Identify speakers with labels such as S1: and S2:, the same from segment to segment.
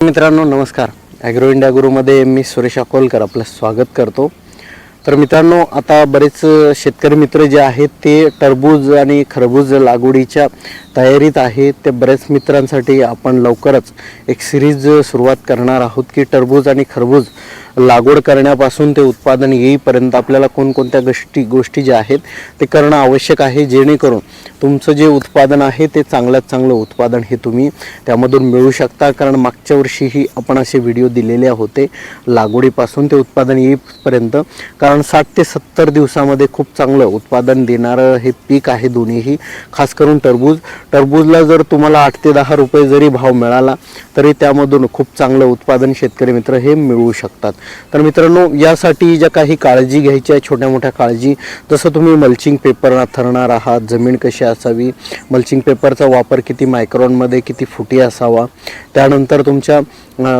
S1: मित्रांनो नमस्कार. Agro India गुरुमध्ये मी सुरेश अकोलकर आपलं स्वागत करतो. तर मित्रांनो आता बरेच शेतकरी मित्र जे आहेत ते टरबूज आणि खरबूज लागवडीच्या तयारीत आहेत. ते बऱ्याच मित्रांसाठी आपण लवकरच एक सिरीज सुरुवात करणार आहोत की टरबूज आणि खरबूज लागवड करण्यापासून ते उत्पादन येईपर्यंत आपल्याला कोणकोणत्या गोष्टी गोष्टी ज्या आहेत ते करणं आवश्यक आहे जेणेकरून तुमचं जे उत्पादन आहे ते चांगल्यात चांगलं उत्पादन हे तुम्ही त्यामधून मिळू शकता. कारण मागच्या वर्षीही आपण असे व्हिडिओ दिलेले होते. लागवडीपासून ते उत्पादन येईपर्यंत. कारण साठ ते सत्तर दिवसामध्ये खूप चांगलं उत्पादन देणारं हे पीक आहे दोन्हीही. खास करून टरबूज. टरबूजला जर तुम्हाला आठ ते दहा रुपये जरी भाव मिळाला तरी त्यामधून खूप चांगलं उत्पादन शेतकरी मित्र हे मिळवू शकतात. तर मित्रांनो यासाठी ज्या काही काळजी घ्यायच्या छोट्या मोठ्या काळजी. जसं तुम्ही मल्चिंग पेपर थरणार आहात जमीन कशी असावी. मल्चिंग पेपरचा वापर किती मायक्रॉनमध्ये किती फुटी असावा. त्यानंतर तुमच्या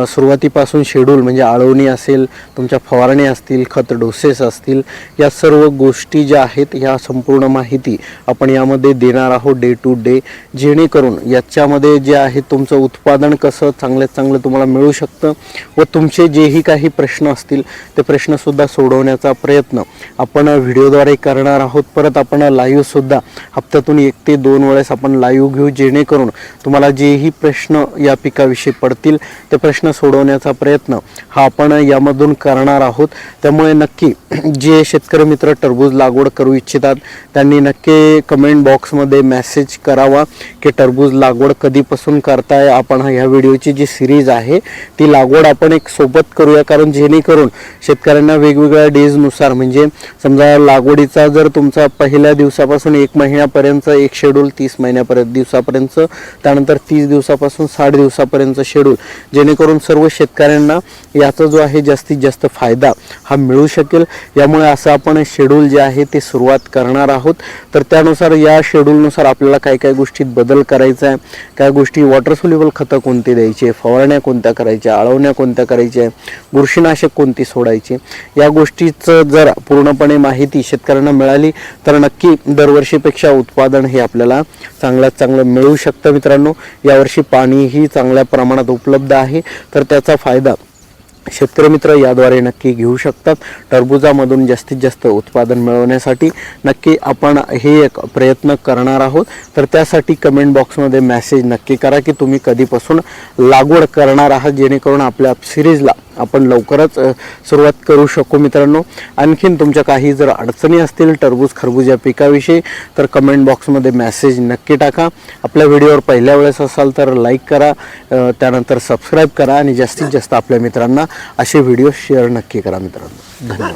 S1: सुरुवातीपासून शेड्यूल म्हणजे आळवणी असेल तुमच्या फवारणी असतील खत डोसेस असतील या सर्व गोष्टी ज्या आहेत ह्या संपूर्ण माहिती आपण यामध्ये देणार आहोत डे टू डे जेणेकरून याच्यामध्ये जे आहे तुमचं उत्पादन कसं चांगल्यात चांगलं तुम्हाला मिळू शकतं व तुमचे जेही काही प्रश्न असतील ते प्रश्नसुद्धा सोडवण्याचा प्रयत्न आपण व्हिडिओद्वारे करणार आहोत. परत आपण लाईव्हसुद्धा हप्त्यातून एक ते दोन वेळेस आपण लाईव्ह घेऊ जेणेकरून तुम्हाला जेही प्रश्न या पिकाविषयी पडतील ते प्रश्न सोडवण्याचा प्रयत्न हा आपण यामधून करणार आहोत. त्यामुळे नक्की जे शेतकरी मित्र टरबूज लागवड करू इच्छितात त्यांनी नक्की कमेंट बॉक्समध्ये मेसेज करावा की टरबूज लागवड कधीपासून करताय आपण ह्या व्हिडिओची जी सिरीज आहे ती लागवड आपण एक सोबत करूया. कारण जेणेकरून शेतकऱ्यांना वेगवेगळ्या डेजनुसार म्हणजे समजा लागवडीचा जर तुमचा पहिल्या दिवसापासून एक महिन्यापर्यंत एक शेड्यूल तीस महिन्यापर्यंत दिवसापर्यंतचं त्यानंतर तीस दिवसापासून साठ दिवसापर्यंत शेड्यूल जेणेकरून सर्व शेतकऱ्यांना याचा जो आहे जास्तीत जास्त फायदा हा मिळू शकेल. यामुळे असं आपण शेड्यूल जे आहे ते सुरुवात करणार आहोत. तर त्यानुसार या शेड्यूलनुसार आपल्याला काय काय गोष्टीत बदल करायचा आहे काय गोष्टी वॉटर सोल्युबल खतं कोणती द्यायची फवारण्या कोणत्या करायच्या आळवण्या कोणत्या करायच्या बुरशीनाशक कोणती सोडायची या गोष्टीचं जर पूर्णपणे माहिती शेतकऱ्यांना मिळाली तर नक्की दरवर्षीपेक्षा उत्पादन हे आपल्याला चांगल्यात चांगलं मिळू शकतं मित्रांनो. यावर्षी पाणीही चांगल्या प्रमाणात उपलब्ध आहे. तर त्याचा फायदा शेतकरी मित्र याद्वारे नक्की घेऊ शकतात. टरबुजामधून जास्तीत जास्त उत्पादन मिळवण्यासाठी नक्की आपण हे एक प्रयत्न करणार आहोत. तर त्यासाठी कमेंट बॉक्समध्ये मेसेज नक्की करा की तुम्ही कधीपासून लागवड करणार आहात जेणेकरून आपल्या सिरीजला आपण लवकरच सुरुवात करू शकू मित्रांनो. आणखीन तुमच्या काही जर अडचणी असतील टरबूज खरबूज या पिकाविषयी तर कमेंट बॉक्समध्ये मेसेज नक्की टाका. आपल्या व्हिडिओवर पहिल्या वेळेस असाल तर लाईक करा त्यानंतर सबस्क्राईब करा आणि जास्तीत जास्त आपल्या मित्रांना असे व्हिडिओ शेअर नक्की करा मित्रांनो. धन्यवाद.